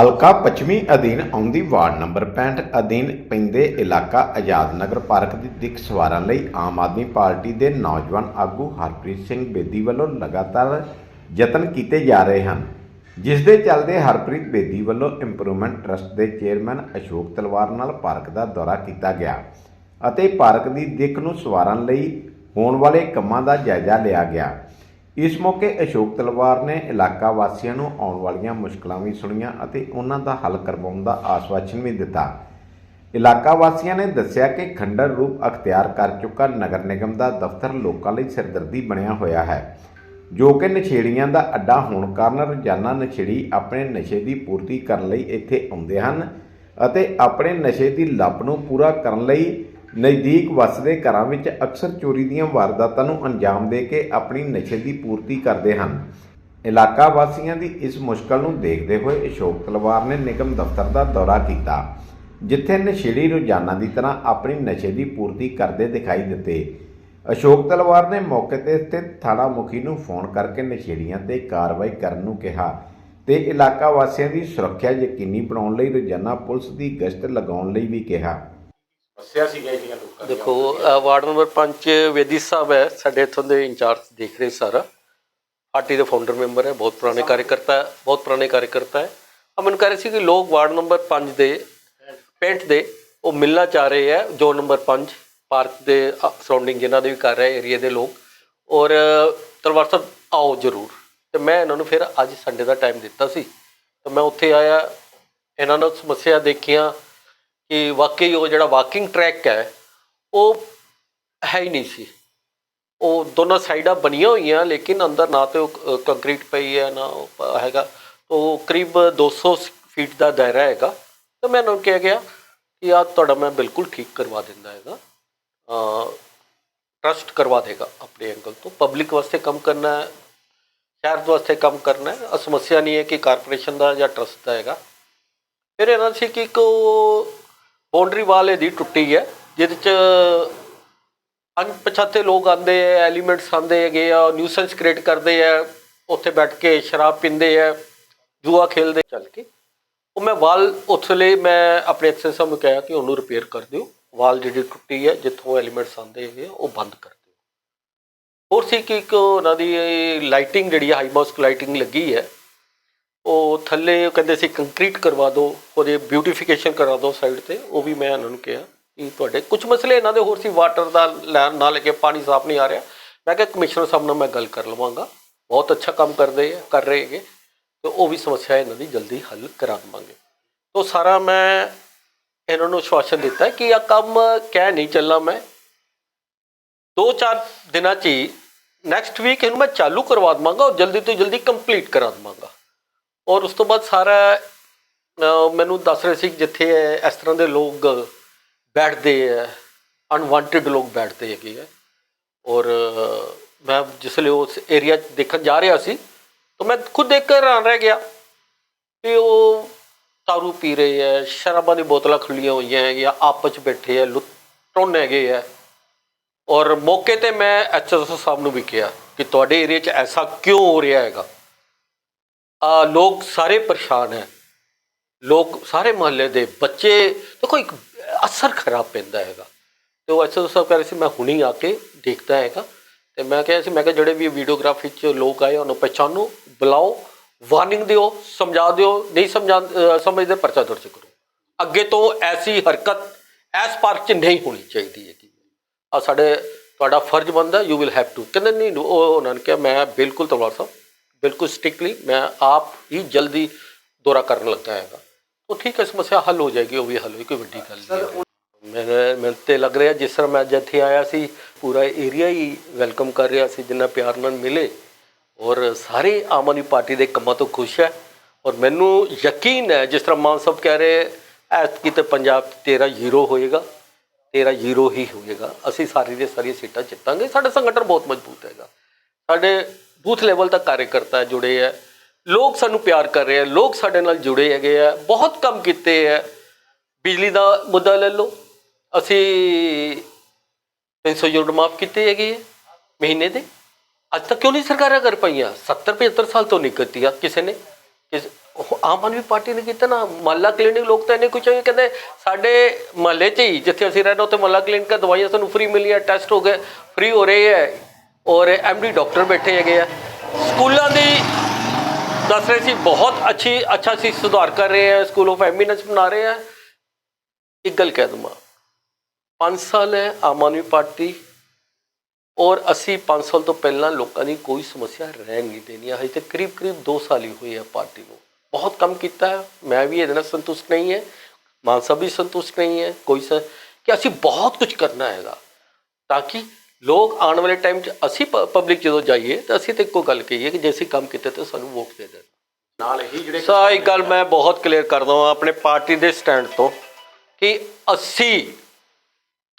ਹਲਕਾ ਪੱਛਮੀ ਅਧੀਨ ਆਉਂਦੀ ਵਾਰਡ ਨੰਬਰ 65 ਅਧੀਨ ਪੈਂਦੇ ਇਲਾਕਾ ਆਜ਼ਾਦ ਨਗਰ ਪਾਰਕ ਦੀ ਦਿੱਖ ਸਵਾਰਨ ਲਈ ਆਮ ਆਦਮੀ ਪਾਰਟੀ ਦੇ ਨੌਜਵਾਨ ਆਗੂ ਹਰਪ੍ਰੀਤ ਸਿੰਘ ਬੇਦੀ ਵੱਲੋਂ ਲਗਾਤਾਰ ਯਤਨ ਕੀਤੇ ਜਾ ਰਹੇ ਹਨ, ਜਿਸ ਦੇ ਚੱਲਦੇ ਹਰਪ੍ਰੀਤ ਬੇਦੀ ਵੱਲੋਂ ਇੰਪਰੂਵਮੈਂਟ ਟਰਸਟ ਦੇ ਚੇਅਰਮੈਨ ਅਸ਼ੋਕ ਤਲਵਾਰ ਨਾਲ ਪਾਰਕ ਦਾ ਦੌਰਾ ਕੀਤਾ ਗਿਆ ਅਤੇ ਪਾਰਕ ਦੀ ਦਿੱਖ ਨੂੰ ਸਵਾਰਨ ਲਈ ਹੋਣ ਵਾਲੇ ਕੰਮਾਂ ਦਾ ਜਾਇਜ਼ਾ ਲਿਆ ਗਿਆ। ਇਸ ਮੌਕੇ ਅਸ਼ੋਕ ਤਲਵਾਰ ਨੇ ਇਲਾਕਾ ਵਾਸੀਆਂ ਨੂੰ ਆਉਣ ਵਾਲੀਆਂ ਮੁਸ਼ਕਲਾਂ ਵੀ ਸੁਣੀਆਂ ਅਤੇ ਉਹਨਾਂ ਦਾ ਹੱਲ ਕਰਵਾਉਣ ਦਾ ਆਸ਼ਵਾਸਨ ਵੀ ਦਿੱਤਾ। ਇਲਾਕਾ ਵਾਸੀਆਂ ਨੇ ਦੱਸਿਆ ਕਿ ਖੰਡਰ ਰੂਪ ਅਖਤਿਆਰ ਕਰ ਚੁੱਕਾ ਨਗਰ ਨਿਗਮ ਦਾ ਦਫ਼ਤਰ ਲੋਕਾਂ ਲਈ ਸਿਰਦਰਦੀ ਬਣਿਆ ਹੋਇਆ ਹੈ, ਜੋ ਕਿ ਨਸ਼ੇੜੀਆਂ ਦਾ ਅੱਡਾ ਹੋਣ ਕਾਰਨ ਰੋਜ਼ਾਨਾ ਨਸ਼ੇੜੀ ਆਪਣੇ ਨਸ਼ੇ ਦੀ ਪੂਰਤੀ ਕਰਨ ਲਈ ਇੱਥੇ ਆਉਂਦੇ ਹਨ ਅਤੇ ਆਪਣੇ ਨਸ਼ੇ ਦੀ ਲੱਪ ਨੂੰ ਪੂਰਾ ਕਰਨ ਲਈ ਨਜ਼ਦੀਕ ਵਸਦੇ ਘਰਾਂ ਵਿੱਚ ਅਕਸਰ ਚੋਰੀ ਦੀਆਂ ਵਾਰਦਾਤਾਂ ਨੂੰ ਅੰਜਾਮ ਦੇ ਕੇ ਆਪਣੀ ਨਸ਼ੇ ਦੀ ਪੂਰਤੀ ਕਰਦੇ ਹਨ। ਇਲਾਕਾ ਵਾਸੀਆਂ ਦੀ ਇਸ ਮੁਸ਼ਕਲ ਨੂੰ ਦੇਖਦੇ ਹੋਏ ਅਸ਼ੋਕ ਤਲਵਾਰ ਨੇ ਨਿਗਮ ਦਫ਼ਤਰ ਦਾ ਦੌਰਾ ਕੀਤਾ, ਜਿੱਥੇ ਨਸ਼ੇੜੀ ਰੋਜ਼ਾਨਾ ਦੀ ਤਰ੍ਹਾਂ ਆਪਣੀ ਨਸ਼ੇ ਦੀ ਪੂਰਤੀ ਕਰਦੇ ਦਿਖਾਈ ਦਿੱਤੇ। ਅਸ਼ੋਕ ਤਲਵਾਰ ਨੇ ਮੌਕੇ ਤੇ ਸਥਿਤ ਥਾਣਾ ਮੁਖੀ ਨੂੰ ਫੋਨ ਕਰਕੇ ਨਸ਼ੇੜੀਆਂ ਤੇ ਕਾਰਵਾਈ ਕਰਨ ਨੂੰ ਕਿਹਾ ਤੇ ਇਲਾਕਾ ਵਾਸੀਆਂ ਦੀ ਸੁਰੱਖਿਆ ਯਕੀਨੀ ਬਣਾਉਣ ਲਈ ਰੋਜ਼ਾਨਾ ਪੁਲਿਸ ਦੀ ਗਸ਼ਤ ਲਗਾਉਣ ਲਈ ਵੀ ਕਿਹਾ। ਸਮੱਸਿਆ ਸੀ ਜਿਹੜੀਆਂ ਲੋਕਾਂ ਦੀਆਂ ਦੇਖੋ ਅਹ ਵਾਰਡ ਨੰਬਰ 5 ਵੇਦੀ ਸਾਹਿਬ ਹੈ। ਸਾਡੇ ਇੱਥੋਂ ਦੇ ਇੰਚਾਰਜ ਦੇਖ ਰਹੇ ਸਾਰਾ। ਪਾਰਟੀ ਦੇ ਫਾਊਂਡਰ ਮੈਂਬਰ ਹੈ ਬਹੁਤ ਪੁਰਾਣੇ ਕਾਰਜਕਰਤਾ ਹੈ ਬਹੁਤ ਪੁਰਾਣੇ ਕਾਰਜਕਰਤਾ ਹੈ। ਆ ਮੈਨੂੰ ਕਹਿ ਰਹੇ ਸੀ ਕਿ ਲੋਕ ਵਾਰਡ ਨੰਬਰ 5 ਦੇ ਪੈਂਟ ਦੇ ਉਹ ਮਿਲਣਾ ਚਾਹ ਰਹੇ ਹੈ ਜੋ ਨੰਬਰ 5 ਪਾਰਕ ਦੇ ਸਰਾਊਂਡਿੰਗ ਜਿਨ੍ਹਾਂ ਦੇ ਵੀ ਕਰ ਰਹੇ ਏਰੀਆ ਦੇ ਲੋਕ। ਔਰ ਤਲਵਾਰ ਸਾਹਿਬ ਆਓ ਜ਼ਰੂਰ। ਤੇ ਮੈਂ ਇਹਨਾਂ ਨੂੰ ਫਿਰ ਅੱਜ ਸੰਡੇ ਦਾ ਟਾਈਮ ਦਿੱਤਾ ਸੀ। ਤੇ ਮੈਂ ਉੱਥੇ ਆਇਆ ਇਹਨਾਂ ਨੂੰ ਸਮੱਸਿਆ ਦੇਖੀਆਂ। ਕਿ ਵਾਕਈ ਉਹ ਜਿਹੜਾ ਵਾਕਿੰਗ ਟਰੈਕ ਹੈ, ਉਹ ਹੈ ਹੀ ਨਹੀਂ ਸੀ। ਉਹ ਦੋਨੋਂ ਸਾਈਡਾਂ ਬਣੀਆਂ ਹੋਈਆਂ, ਲੇਕਿਨ ਅੰਦਰ ਨਾ ਤੇ ਉਹ ਕੰਕਰੀਟ ਪਈ ਹੈ, ਨਾ ਉਹ ਹੈਗਾ। ਉਹ ਕਰੀਬ 200 ਫੀਟ ਦਾ ਦਾਇਰਾ ਹੈਗਾ। ਤਾਂ ਮੈਨੂੰ ਕਿਹਾ ਗਿਆ ਕਿ ਆ ਤੁਹਾਡਾ ਮੈਂ ਬਿਲਕੁਲ ਠੀਕ ਕਰਵਾ ਦਿੰਦਾ ਹੈਗਾ। ਟਰਸਟ ਕਰਵਾ ਦੇਗਾ ਆਪਣੇ ਐਂਗਲ ਤੋਂ। ਪਬਲਿਕ ਵਾਸਤੇ ਕੰਮ ਕਰਨਾ ਹੈ, ਸ਼ਹਿਰ ਵਾਸਤੇ ਕੰਮ ਕਰਨਾ ਹੈ। ਸਮੱਸਿਆ ਨਹੀਂ ਹੈ ਕਿ ਕਾਰਪੋਰੇਸ਼ਨ ਦਾ ਜਾਂ ਟਰਸਟ ਦਾ ਹੈਗਾ। ਫਿਰ ਇਹਨਾਂ ਸੀ ਕਿ ਇੱਕ ਬਾਉਂਡਰੀ ਵਾਲ ਇਹਦੀ ਟੁੱਟੀ ਹੈ ਜਿਹਦੇ ਚ ਅਣਪਛਾਤੇ ਲੋਕ ਆਂਦੇ ਐ ਐਲੀਮੈਂਟਸ ਆਂਦੇ ਹੈਗੇ ਆ ਨਿਊਸੈਂਸ ਕ੍ਰੀਏਟ ਕਰਦੇ ਆ ਉੱਥੇ ਬੈਠ ਕੇ ਸ਼ਰਾਬ ਪੀਂਦੇ ਆ ਜੂਆ ਖੇਲਦੇ ਚੱਲ ਕੇ। ਉਹ ਮੈਂ ਵਾਲ ਉੱਥੇ ਲਈ ਮੈਂ ਆਪਣੇ ਐਕਸੈਸ ਸਾਹਿਬ ਨੂੰ ਕਿਹਾ ਕਿ ਉਹਨੂੰ ਰਿਪੇਅਰ ਕਰ ਦਿਓ। ਵਾਲ ਜਿਹੜੀ ਟੁੱਟੀ ਹੈ ਜਿੱਥੋਂ ਐਲੀਮੈਂਟਸ ਆਂਦੇ ਹੈਗੇ ਆ, ਉਹ ਬੰਦ ਕਰ ਦਿਓ। ਹੋਰ ਸੀ ਕਿ ਇੱਕ ਉਹਨਾਂ ਦੀ ਲਾਈਟਿੰਗ ਜਿਹੜੀ ਹਾਈ ਮਾਸਕ ਲਾਈਟਿੰਗ ਲੱਗੀ ਹੈ ਉਹ ਥੱਲੇ ਉਹ ਕਹਿੰਦੇ ਸੀ ਕੰਕਰੀਟ ਕਰਵਾ ਦਿਓ ਉਹਦੇ ਬਿਊਟੀਫਿਕੇਸ਼ਨ ਕਰਾ ਦਿਓ ਸਾਈਡ ਤੇ, ਉਹ ਵੀ ਮੈਂ ਇਹਨਾਂ ਨੂੰ ਕਿਹਾ ਕਿ ਤੁਹਾਡੇ ਕੁਝ ਮਸਲੇ ਇਹਨਾਂ ਦੇ ਹੋਰ ਸੀ ਵਾਟਰ ਦਾ ਲੈ- ਨਾਲ ਲੈ ਕੇ ਪਾਣੀ ਸਾਫ਼ ਨਹੀਂ ਆ ਰਿਹਾ। ਮੈਂ ਕਿਹਾ ਕਮਿਸ਼ਨਰ ਸਾਹਿਬ ਨਾਲ ਮੈਂ ਗੱਲ ਕਰ ਲਵਾਂਗਾ। ਬਹੁਤ ਅੱਛਾ ਕੰਮ ਕਰਦੇ ਆ, ਕਰ ਰਹੇ ਹੈਗੇ। ਤੇ ਉਹ ਵੀ ਸਮੱਸਿਆ ਇਹਨਾਂ ਦੀ ਜਲਦੀ ਹੱਲ ਕਰਾ ਦੇਵਾਂਗੇ। ਤੋਂ ਸਾਰਾ ਮੈਂ ਇਹਨਾਂ ਨੂੰ ਆਸ਼ਵਾਸਨ ਦਿੱਤਾ ਕਿ ਇਹ ਕੰਮ ਕਹਿ ਨਹੀਂ ਚੱਲਣਾ ਮੈਂ। ਦੋ ਚਾਰ ਦਿਨਾਂ 'ਚ ਹੀ ਨੈਕਸਟ ਵੀਕ ਇਹਨੂੰ ਮੈਂ ਚਾਲੂ ਕਰਵਾ ਦਵਾਂਗਾ ਔਰ ਜਲਦੀ ਤੋਂ ਜਲਦੀ ਕੰਪਲੀਟ ਕਰਾ ਦਵਾਂਗਾ। ਔਰ ਉਸ ਤੋਂ ਬਾਅਦ ਸਾਰਾ ਮੈਨੂੰ ਦੱਸ ਰਹੇ ਸੀ ਜਿੱਥੇ ਇਸ ਤਰ੍ਹਾਂ ਦੇ ਲੋਕ ਬੈਠਦੇ ਆ ਅਨਵਾਂਟਿਡ ਲੋਕ ਬੈਠਦੇ ਹੈਗੇ ਆ। ਔਰ ਮੈਂ ਜਿਸ ਲਈ ਉਸ ਏਰੀਆ ਦੇਖਣ ਜਾ ਰਿਹਾ ਸੀ, ਤਾਂ ਮੈਂ ਖੁਦ ਦੇਖ ਕੇ ਹੈਰਾਨ ਰਹਿ ਗਿਆ ਕਿ ਉਹ ਤਾਰੂ ਪੀ ਰਹੇ ਹੈ ਸ਼ਰਾਬਾਂ ਦੀ ਬੋਤਲਾਂ ਖੁੱਲੀਆਂ ਹੋਈਆਂ ਹੈ ਜਾਂ ਆਪਸ ਚ ਬੈਠੇ ਹੈ ਲੁੱਟਣ ਹੈਗੇ ਹੈ ਔਰ ਮੌਕੇ ਤੇ ਮੈਂ ਐਚਐਸਓ ਸਾਹਿਬ ਨੂੰ ਵੀ ਕਿਹਾ ਕਿ ਤੁਹਾਡੇ ਏਰੀਆ 'ਚ ਐਸਾ ਕਿਉਂ ਹੋ ਰਿਹਾ ਹੈਗਾ? ਆ ਲੋਕ ਸਾਰੇ ਪਰੇਸ਼ਾਨ ਹੈ। ਲੋਕ ਸਾਰੇ ਮਹੱਲੇ ਦੇ ਬੱਚੇ, ਦੇਖੋ ਇੱਕ ਅਸਰ ਖਰਾਬ ਪੈਂਦਾ ਹੈਗਾ। ਤੇ ਉਹ ਐਸਐਸਓ ਸਾਹਿਬ ਕਹਿ ਰਹੇ ਸੀ, ਮੈਂ ਹੁਣੀ ਆ ਕੇ ਦੇਖਦਾ ਹੈਗਾ। ਤੇ ਮੈਂ ਕਿਹਾ ਸੀ, ਮੈਂ ਕਿਹਾ ਜਿਹੜੇ ਵੀ ਵੀਡੀਓਗ੍ਰਾਫੀ 'ਚ ਲੋਕ ਆਏ ਉਹਨੂੰ ਪਛਾਣੋ ਬੁਲਾਓ ਵਾਰਨਿੰਗ ਦਿਓ, ਸਮਝਾ ਦਿਓ, ਨਹੀਂ ਸਮਝਾ ਸਮਝਦੇ ਪਰਚਾ ਦਰਜ ਕਰੋ। ਅੱਗੇ ਤੋਂ ਐਸੀ ਹਰਕਤ ਐਸ ਪਾਰਕ 'ਚ ਨਹੀਂ ਹੋਣੀ ਚਾਹੀਦੀ ਹੈਗੀ। ਆ ਸਾਡੇ ਤੁਹਾਡਾ ਫਰਜ਼ ਬਣਦਾ ਯੂ ਵਿਲ ਹੈਵ ਟੂ ਕਹਿੰਦੇ ਨਹੀਂ, ਉਹ, ਉਹਨਾਂ ਨੇ ਕਿਹਾ, ਮੈਂ ਬਿਲਕੁਲ ਤਲਵਾਰ ਸਾਹਿਬ ਬਿਲਕੁਲ ਸਟ੍ਰਿਕਟਲੀ ਮੈਂ ਆਪ ਹੀ ਜਲਦੀ ਦੌਰਾ ਕਰਨ ਲੱਗਾ ਹੈਗਾ। ਉਹ ਠੀਕ ਹੈ ਸਮੱਸਿਆ ਹੱਲ ਹੋ ਜਾਏਗੀ ਉਹ ਵੀ ਹੱਲ ਹੋਈ ਕੋਈ ਵੱਡੀ ਗੱਲ ਨਹੀਂ ਹੈ। ਮੈਨੂੰ ਮੈਨੂੰ ਤੇ ਲੱਗ ਰਿਹਾ ਜਿਸ ਤਰ੍ਹਾਂ ਮੈਂ ਅੱਜ ਇੱਥੇ ਆਇਆ ਸੀ ਪੂਰਾ ਏਰੀਆ ਹੀ ਵੈਲਕਮ ਕਰ ਰਿਹਾ ਸੀ ਜਿੰਨਾ ਪਿਆਰ ਨਾਲ ਮਿਲੇ। ਔਰ ਸਾਰੇ ਆਮ ਆਦਮੀ ਪਾਰਟੀ ਦੇ ਕੰਮਾਂ ਤੋਂ ਖੁਸ਼ ਹੈ। ਔਰ ਮੈਨੂੰ ਯਕੀਨ ਹੈ ਜਿਸ ਤਰ੍ਹਾਂ ਮਾਨ ਸਾਹਿਬ ਕਹਿ ਰਹੇ ਐਤਕੀ ਤੇ ਪੰਜਾਬ ਤੇਰਾ ਜ਼ੀਰੋ ਹੋਏਗਾ ਤੇਰਾ ਜ਼ੀਰੋ ਹੀ ਹੋਏਗਾ। ਅਸੀਂ ਸਾਰੀ ਦੇ ਸਾਰੀਆਂ ਸੀਟਾਂ ਜਿੱਤਾਂਗੇ ਸਾਡਾ ਸੰਗਠਨ ਬਹੁਤ ਮਜ਼ਬੂਤ ਹੈਗਾ। ਸਾਡੇ ਬੂਥ ਲੈਵਲ ਤੱਕ ਕਾਰਜਕਰਤਾ ਜੁੜੇ ਹੈ ਲੋਕ ਸਾਨੂੰ ਪਿਆਰ ਕਰ ਰਹੇ ਹੈ ਲੋਕ ਸਾਡੇ ਨਾਲ ਜੁੜੇ ਹੈਗੇ ਆ। ਬਹੁਤ ਕੰਮ ਕੀਤੇ ਹੈ ਬਿਜਲੀ ਦਾ ਮੁੱਦਾ ਲੈ ਲਓ। ਅਸੀਂ 300 ਯੂਨਿਟ ਮਾਫ ਕੀਤੇ ਹੈਗੇ ਹੈ ਮਹੀਨੇ ਦੇ। ਅੱਜ ਤੱਕ ਕਿਉਂ ਨਹੀਂ ਸਰਕਾਰਾਂ ਕਰ ਪਈਆਂ? 70 75 ਸਾਲ ਤੋਂ ਨਹੀਂ ਕੀਤੀਆਂ ਕਿਸੇ ਨੇ। ਕਿਸ ਉਹ ਆਮ ਆਦਮੀ ਪਾਰਟੀ ਨੇ ਕੀਤਾ ਨਾ। ਮਹੱਲਾ ਕਲੀਨਿਕ ਲੋਕ ਤਾਂ ਇਹਨੇ ਕੁਝ ਕਹਿੰਦੇ ਸਾਡੇ ਮਹੱਲੇ 'ਚ ਹੀ ਜਿੱਥੇ ਅਸੀਂ ਰਹਿੰਦੇ ਉੱਥੇ ਮਹੱਲਾ ਕਲੀਨਿਕ ਦਵਾਈਆਂ ਸਾਨੂੰ ਫ੍ਰੀ ਮਿਲੀਆਂ ਟੈਸਟ ਹੋ ਗਏ ਫ੍ਰੀ ਹੋ ਰਹੇ ਹੈ ਔਰ ਐਮਡੀ ਡਾਕਟਰ ਬੈਠੇ ਹੈਗੇ ਆ। ਸਕੂਲਾਂ ਦੀ ਦੱਸ ਰਹੇ ਸੀ, ਬਹੁਤ ਅੱਛੀ, ਅੱਛਾ ਸੀ ਸੁਧਾਰ ਕਰ ਰਹੇ ਹੈ ਸਕੂਲ ਆਫ ਐਮੀਨੈਂਸ ਬਣਾ ਰਹੇ ਹੈ ਇੱਕ ਗੱਲ ਕਹਿ ਦੂੰਗਾ 5 ਸਾਲ ਹੈ ਆਮ ਆਦਮੀ ਪਾਰਟੀ, ਔਰ ਅਸੀਂ 5 ਸਾਲ ਤੋਂ ਪਹਿਲਾਂ ਲੋਕਾਂ ਦੀ ਕੋਈ ਸਮੱਸਿਆ ਰਹਿ ਨਹੀਂ ਦੇਣੀ ਹਜੇ ਤੱਕ ਕਰੀਬ ਕਰੀਬ 2 ਸਾਲ ਹੀ ਹੋਏ ਆ ਪਾਰਟੀ ਨੂੰ। ਬਹੁਤ ਕੰਮ ਕੀਤਾ ਹੈ, ਮੈਂ ਵੀ ਇਹਦੇ ਨਾਲ ਸੰਤੁਸ਼ਟ ਨਹੀਂ ਹੈ, ਮਾਨ ਸਾਹਿਬ ਵੀ ਸੰਤੁਸ਼ਟ ਨਹੀਂ ਹੈ, ਕੋਈ ਸ, ਕਿ ਅਸੀਂ ਬਹੁਤ ਕੁਝ ਕਰਨਾ ਹੈਗਾ, ਤਾਂ ਕਿ ਲੋਕ ਆਉਣ ਵਾਲੇ ਟਾਈਮ 'ਚ ਅਸੀਂ ਪਬਲਿਕ ਜਦੋਂ ਜਾਈਏ ਤਾਂ ਅਸੀਂ ਤੇ ਇੱਕੋ ਗੱਲ ਕਹੀਏ ਕਿ ਜੇ ਅਸੀਂ ਕੰਮ ਕੀਤੇ ਤਾਂ ਸਾਨੂੰ ਵੋਟ ਦੇ ਦੇਣ। ਨਾਲ ਹੀ ਜਿਹੜੇ ਸਾ ਇੱਕ ਗੱਲ ਮੈਂ ਬਹੁਤ ਕਲੀਅਰ ਕਰਦਾ ਹਾਂ ਆਪਣੇ ਪਾਰਟੀ ਦੇ ਸਟੈਂਡ ਤੋਂ ਕਿ ਅਸੀਂ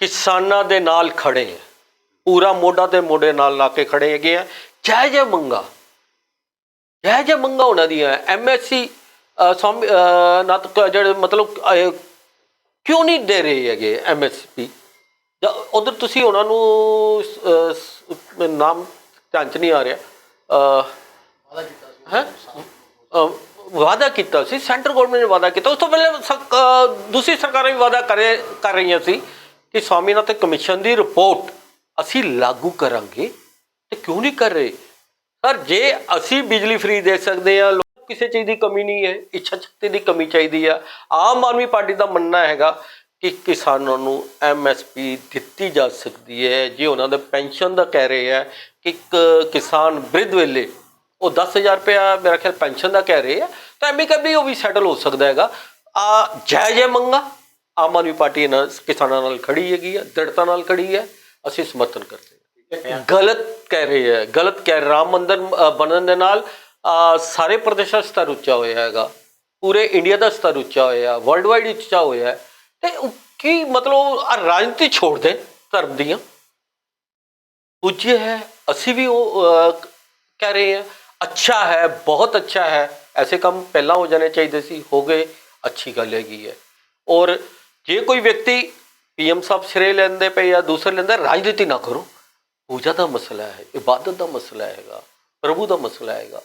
ਕਿਸਾਨਾਂ ਦੇ ਨਾਲ ਖੜੇ ਹਾਂ। ਪੂਰਾ ਮੋਢਾ ਤੇ ਮੋਢੇ ਨਾਲ ਲਾ ਕੇ ਖੜੇ ਹੈਗੇ ਆ। ਜੈ ਜੈ ਮੰਗਾ। ਜੈ ਜੈ ਮੰਗਾ ਉਹਨਾਂ ਦੀਆਂ। ਐਮਐਸਸੀ ਨਾ ਤਾਂ ਜਿਹੜੇ ਮਤਲਬ ਕਿਉਂ ਨਹੀਂ ਦੇ ਰਹੇ ਹੈਗੇ ਐਮਐਸਪੀ ਉਧਰ ਤੁਸੀਂ ਉਹਨਾਂ ਨੂੰ ਸ- ਨਾਮ ਧਿਆਨ ਚ ਨਹੀਂ ਆ ਰਿਹਾ। ਅਹ, ਹੈ? ਵਾਅਦਾ ਕੀਤਾ ਸੀ ਸੈਂਟਰ ਗਵਰਨਮੈਂਟ ਨੇ ਵਾਅਦਾ ਕੀਤਾ। ਉਸ ਤੋਂ ਪਹਿਲੇ ਦੂਸਰੀ ਸਰਕਾਰਾਂ ਵੀ ਵਾਅਦਾ ਕਰੇ ਕਰ ਰਹੀਆਂ ਸੀ ਕਿ ਸਵਾਮੀਨਾਥਨ ਕਮਿਸ਼ਨ ਦੀ ਰਿਪੋਰਟ ਅਸੀਂ ਲਾਗੂ ਕਰਾਂਗੇ ਤੇ ਕਿਉਂ ਨਹੀਂ ਕਰ ਰਹੇ? ਸਰ ਜੇ ਅਸੀਂ ਬਿਜਲੀ ਫ੍ਰੀ ਦੇ ਸਕਦੇ ਲੋਕ ਕਿਸੇ ਚੀਜ਼ ਦੀ ਕਮੀ ਨਹੀਂ ਹੈ ਇੱਛਾ ਸ਼ਕਤੀ ਦੀ ਕਮੀ ਚਾਹੀਦੀ ਆ। ਆਮ ਆਦਮੀ ਪਾਰਟੀ ਦਾ ਮੰਨਣਾ ਹੈਗਾ ਕਿ ਕਿਸਾਨਾਂ ਨੂੰ ਐਮਐਸਪੀ ਦਿੱਤੀ ਜਾ ਸਕਦੀ ਹੈ। ਜੇ ਉਹਨਾਂ ਦੇ ਪੈਨਸ਼ਨ ਦਾ ਕਹਿ ਰਹੇ ਆ ਕਿ ਇੱਕ ਕਿਸਾਨ ਬ੍ਰਿਧ ਵੇਲੇ ਉਹ 10000 ਰੁਪਇਆ ਮੇਰਾ ਖਿਆਲ ਪੈਨਸ਼ਨ ਦਾ ਕਹਿ ਰਹੇ ਆ ਤਾਂ ਐਮੀ ਕਬੀ ਉਹ ਵੀ ਸੈਟਲ ਹੋ ਸਕਦਾ ਹੈਗਾ। ਆ ਜੈ ਜੈ ਮੰਗਾ ਆਮ ਆਦਮੀ ਪਾਰਟੀ ਨਾਲ ਕਿਸਾਨਾਂ ਨਾਲ ਖੜੀ ਹੈਗੀ ਆ ਦ੍ਰਿੜਤਾ ਨਾਲ ਖੜੀ ਹੈ ਅਸੀਂ ਸਮਰਥਨ ਕਰਦੇ ਹਾਂ। ਗਲਤ ਕਹਿ ਰਹੇ ਹੈ ਗਲਤ ਕਹਿ ਰਾਮ ਮੰਦਿਰ ਬਣਨ ਦੇ ਨਾਲ ਸਾਰੇ ਪ੍ਰਦੇਸ਼ਾਂ ਦਾ ਸਤਰ ਉੱਚਾ ਹੋਇਆ ਹੈਗਾ। ਪੂਰੇ ਇੰਡੀਆ ਦਾ ਸਤਰ ਉੱਚਾ ਹੋਇਆ ਵਰਲਡ ਵਾਈਡ ਉੱਚਾ ਹੋਇਆ। ਹੈ। ਤੇ ਉਹ ਕੀ ਮਤਲਬ ਰਾਜਨੀਤੀ ਛੋੜ ਦੇ ਧਰਮ ਦੀਆਂ? ਪੂਜ්य ਹੈ ਅਸੀਂ ਵੀ ਉਹ ਅ, ਕਹਿ ਰਹੇ ਹਾਂ ਅੱਛਾ ਹੈ ਬਹੁਤ ਅੱਛਾ ਹੈ ਐਸੇ ਕੰਮ ਪਹਿਲਾਂ ਹੋ ਜਾਣੇ ਚਾਹੀਦੇ ਸੀ ਹੋ ਗਏ ਅੱਛੀ ਗੱਲ ਹੈਗੀ ਹੈ। ਔਰ ਜੇ ਕੋਈ ਵਿਅਕਤੀ ਪੀਐਮ ਸਾਹਿਬ ਸਿਰੇ ਲੈਂਦੇ ਪਏ ਜਾਂ ਦੂਸਰੇ ਲੈਂਦੇ ਰਾਜਨੀਤੀ ਨਾ ਕਰੋ। ਪੂਜਾ ਦਾ ਮਸਲਾ ਹੈ ਇਬਾਦਤ ਦਾ ਮਸਲਾ ਹੈਗਾ ਪ੍ਰਭੂ ਦਾ ਮਸਲਾ ਹੈਗਾ।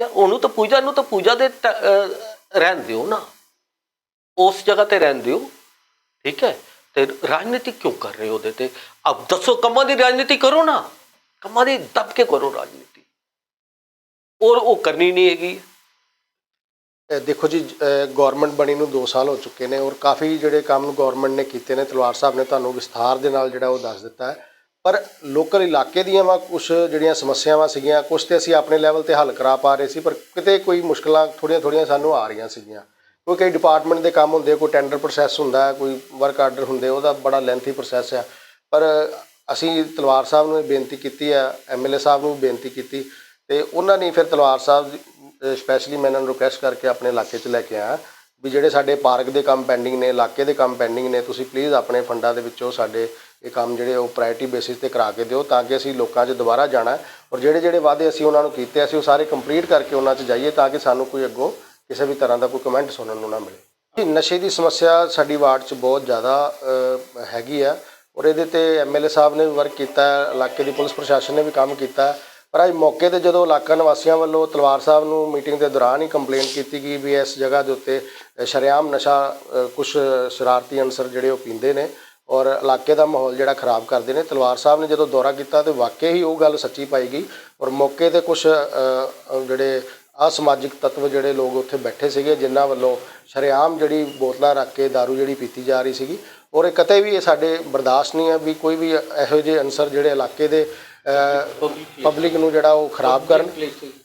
ਯਾਰ ਉਹਨੂੰ ਤਾਂ ਪੂਜਾ ਨੂੰ ਤਾਂ ਪੂਜਾ ਦੇ ਟ- ਅਹ ਰਹਿਣ ਦਿਓ ਨਾ। ਉਸ ਜਗ੍ਹਾ ਤੇ ਰਹਿਣ ਦਿਓ। ਠੀਕ ਹੈ? ਤੇ ਰਾਜਨੀਤੀ ਕਿਉਂ ਕਰ ਰਹੇ ਹੋ ਉਹਦੇ ਤੇ? ਅਬ ਦੱਸੋ, ਕੰਮਾਂ ਦੀ ਰਾਜਨੀਤੀ ਕਰੋ ਨਾ। ਕੰਮਾਂ ਦੀ ਦੱਬ ਕੇ ਕਰੋ ਰਾਜਨੀਤੀ। ਔਰ ਉਹ ਕਰਨੀ ਨਹੀਂ ਹੈਗੀ। ਦੇਖੋ ਜੀ ਗਵਰਨਮੈਂਟ ਬਣੀ ਨੂੰ 2 ਸਾਲ ਹੋ ਚੁੱਕੇ ਨੇ ਔਰ ਕਾਫੀ ਜਿਹੜੇ ਕੰਮ ਗਵਰਨਮੈਂਟ ਨੇ ਕੀਤੇ ਨੇ, ਤਲਵਾਰ ਸਾਹਿਬ ਨੇ ਤੁਹਾਨੂੰ ਵਿਸਥਾਰ ਦੇ ਨਾਲ ਜਿਹੜਾ ਉਹ ਦੱਸ ਦਿੱਤਾ ਹੈ। ਪਰ ਲੋਕਲ ਇਲਾਕੇ ਦੀਆਂ ਵਾ ਕੁਝ ਜਿਹੜੀਆਂ ਸਮੱਸਿਆਵਾਂ ਸੀਗੀਆਂ ਕੁਝ ਤੇ ਅਸੀਂ ਆਪਣੇ ਲੈਵਲ ਤੇ ਹੱਲ ਕਰਾ ਪਾ ਰਹੇ ਸੀ, ਪਰ ਕਿਤੇ ਕੋਈ ਮੁਸ਼ਕਲਾਂ ਥੋੜੀਆਂ ਥੋੜੀਆਂ ਸਾਨੂੰ ਆ ਰਹੀਆਂ ਸੀਗੀਆਂ। ਕੋਈ ਕਈ ਡਿਪਾਰਟਮੈਂਟ ਦੇ ਕੰਮ ਹੁੰਦੇ ਕੋਈ ਟੈਂਡਰ ਪ੍ਰੋਸੈਸ ਹੁੰਦਾ, ਕੋਈ ਵਰਕ ਆਰਡਰ ਹੁੰਦੇ, ਉਹਦਾ ਬੜਾ ਲੈਂਥੀ ਪ੍ਰੋਸੈਸ ਆ। ਪਰ ਅਸੀਂ ਤਲਵਾਰ ਸਾਹਿਬ ਨੂੰ ਇਹ ਬੇਨਤੀ ਕੀਤੀ ਹੈ ਐਮਐਲਏ ਸਾਹਿਬ ਨੂੰ ਵੀ ਬੇਨਤੀ ਕੀਤੀ, ਤੇ ਉਹਨਾਂ ਨੇ ਫਿਰ ਤਲਵਾਰ ਸਾਹਿਬ ਸਪੈਸ਼ਲੀ ਮੈਂ ਇਹਨਾਂ ਨੂੰ ਰਿਕੁਐਸਟ ਕਰਕੇ ਆਪਣੇ ਇਲਾਕੇ 'ਚ ਲੈ ਕੇ ਆਇਆ, ਵੀ ਜਿਹੜੇ ਸਾਡੇ ਪਾਰਕ ਦੇ ਕੰਮ ਪੈਂਡਿੰਗ ਨੇ, ਇਲਾਕੇ ਦੇ ਕੰਮ ਪੈਂਡਿੰਗ ਨੇ, ਤੁਸੀਂ ਪਲੀਜ਼ ਆਪਣੇ ਫੰਡਾਂ ਦੇ ਵਿੱਚੋਂ ਸਾਡੇ ਇਹ ਕੰਮ ਜਿਹੜੇ ਉਹ ਪ੍ਰਾਇੋਰਟੀ ਬੇਸਿਸ ਤੇ ਕਰਾ ਕੇ ਦਿਓ, ਤਾਂ ਕਿ ਅਸੀਂ ਲੋਕਾਂ 'ਚ ਦੁਬਾਰਾ ਜਾਣਾ, ਔਰ ਜਿਹੜੇ ਜਿਹੜੇ ਵਾਅਦੇ ਅਸੀਂ ਉਹਨਾਂ ਨੂੰ ਕੀਤੇ ਅਸੀਂ ਉਹ ਸਾਰੇ ਕੰਪਲੀਟ ਕਰਕੇ ਉਹਨਾਂ 'ਚ ਜਾਈਏ, ਤਾਂ ਕਿ ਸਾਨੂੰ ਕੋਈ ਅੱਗੋਂ ਕਿਸੇ ਵੀ ਤਰ੍ਹਾਂ ਦਾ ਕੋਈ ਕਮੈਂਟ ਸੁਣਨ ਨੂੰ ਨਾ ਮਿਲੇ। ਨਸ਼ੇ ਦੀ ਸਮੱਸਿਆ ਸਾਡੀ ਵਾਰਡ 'ਚ ਬਹੁਤ ਜ਼ਿਆਦਾ ਹੈਗੀ ਆ ਔਰ ਇਹਦੇ ਤੇ ਐਮਐਲਏ ਸਾਹਿਬ ਨੇ ਵੀ ਵਰਕ ਕੀਤਾ ਇਲਾਕੇ ਦੀ ਪੁਲਿਸ ਪ੍ਰਸ਼ਾਸਨ ਨੇ ਵੀ ਕੰਮ ਕੀਤਾ ਪਰ ਅੱਜ ਮੌਕੇ ਤੇ ਜਦੋਂ ਇਲਾਕਾ ਨਿਵਾਸੀਆਂ ਵੱਲੋਂ ਤਲਵਾਰ ਸਾਹਿਬ ਨੂੰ ਮੀਟਿੰਗ ਦੇ ਦੌਰਾਨ ਹੀ ਕੰਪਲੇਂਟ ਕੀਤੀ ਗਈ ਵੀ ਇਸ ਜਗ੍ਹਾ ਦੇ ਉੱਤੇ ਅ, ਸ਼ਰੇਆਮ ਨਸ਼ਾ ਕੁਝ ਸ਼ਰਾਰਤੀ ਅਨਸਰ ਜਿਹੜੇ ਉਹ ਪੀਂਦੇ ਨੇ ਔਰ ਇਲਾਕੇ ਦਾ ਮਾਹੌਲ ਜਿਹੜਾ ਖਰਾਬ ਕਰਦੇ ਨੇ। ਤਲਵਾਰ ਸਾਹਿਬ ਨੇ ਜਦੋਂ ਦੌਰਾ ਕੀਤਾ ਤੇ ਵਾਕਈ ਹੀ ਉਹ ਗੱਲ ਸੱਚੀ ਪਾਈ ਗਈ ਔਰ ਮੌਕੇ ਤੇ ਕੁਝ ਜਿਹੜੇ ਅਸਮਾਜਿਕ ਤੱਤਵ ਜਿਹੜੇ ਲੋਕ ਉੱਥੇ ਬੈਠੇ ਸੀਗੇ ਜਿਨ੍ਹਾਂ ਵੱਲੋਂ ਸ਼ਰੇਆਮ ਜਿਹੜੀ ਬੋਤਲਾਂ ਰੱਖ ਕੇ दारू ਜਿਹੜੀ ਪੀਤੀ ਜਾ ਰਹੀ ਸੀਗੀ ਔਰ ਇਹ ਕਤੇ ਵੀ ਇਹ ਸਾਡੇ ਬਰਦਾਸ਼ਤ ਨਹੀਂ ਹੈ ਵੀ ਕੋਈ ਵੀ ਇਹੋ ਜਿਹੇ ਅਨਸਰ ਜਿਹੜੇ ਇਲਾਕੇ ਦੇ ਪਬਲਿਕ ਨੂੰ ਜਿਹੜਾ ਉਹ ਖਰਾਬ ਕਰਨ।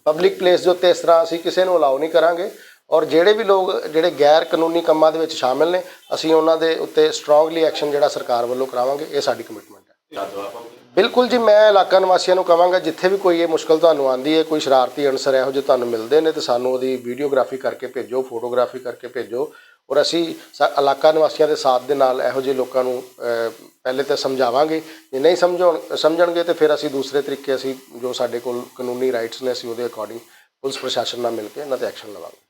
ਪਬਲਿਕ ਪਲੇਸ ਦੇ ਉੱਤੇ ਇਸ ਤਰ੍ਹਾਂ ਅਸੀਂ ਕਿਸੇ ਨੂੰ ਅਲਾਉ ਨਹੀਂ ਕਰਾਂਗੇ। ਔਰ ਜਿਹੜੇ ਵੀ ਲੋਕ ਜਿਹੜੇ ਗੈਰ ਕਾਨੂੰਨੀ ਕੰਮਾਂ ਦੇ ਵਿੱਚ ਸ਼ਾਮਿਲ ਨੇ ਅਸੀਂ ਉਹਨਾਂ ਦੇ ਉੱਤੇ ਸਟਰੋਂਗਲੀ ਐਕਸ਼ਨ ਜਿਹੜਾ ਸਰਕਾਰ ਵੱਲੋਂ ਕਰਾਵਾਂਗੇ ਇਹ ਸਾਡੀ ਕਮਿਟਮੈਂਟ ਹੈ। ਬਿਲਕੁਲ ਜੀ, ਮੈਂ ਇਲਾਕਾ ਨਿਵਾਸੀਆਂ ਨੂੰ ਕਹਾਂਗਾ, ਜਿੱਥੇ ਵੀ ਕੋਈ ਇਹ ਮੁਸ਼ਕਲ ਤੁਹਾਨੂੰ ਆਂਦੀ ਹੈ, ਕੋਈ ਸ਼ਰਾਰਤੀ ਅਨਸਰ ਇਹੋ ਜਿਹੇ ਤੁਹਾਨੂੰ ਮਿਲਦੇ ਨੇ, ਤੇ ਸਾਨੂੰ ਉਹਦੀ ਵੀਡੀਓਗ੍ਰਾਫੀ ਕਰਕੇ ਭੇਜੋ, ਫੋਟੋਗ੍ਰਾਫੀ ਕਰਕੇ ਭੇਜੋ। ਔਰ ਅਸੀਂ ਸਾ- ਇਲਾਕਾ ਨਿਵਾਸੀਆਂ ਦੇ ਸਾਥ ਦੇ ਨਾਲ ਇਹੋ ਜਿਹੇ ਲੋਕਾਂ ਨੂੰ ਪਹਿਲੇ ਤਾਂ ਸਮਝਾਵਾਂਗੇ। ਜੇ ਨਹੀਂ ਸਮਝਾਉਣ, ਸਮਝਣਗੇ, ਤੇ ਫਿਰ ਅਸੀਂ ਦੂਸਰੇ ਤਰੀਕੇ ਅਸੀਂ ਜੋ ਸਾਡੇ ਕੋਲ ਕਾਨੂੰਨੀ ਰਾਈਟਸ ਨੇ, ਅਸੀਂ ਉਹਦੇ ਅਕੋਰਡਿੰਗ ਪੁਲਿਸ ਪ੍ਰਸ਼ਾਸਨ ਨਾਲ ਮਿਲ ਕੇ ਇਹਨਾਂ ਤੇ ਐਕਸ਼ਨ ਲਵਾਂਗੇ।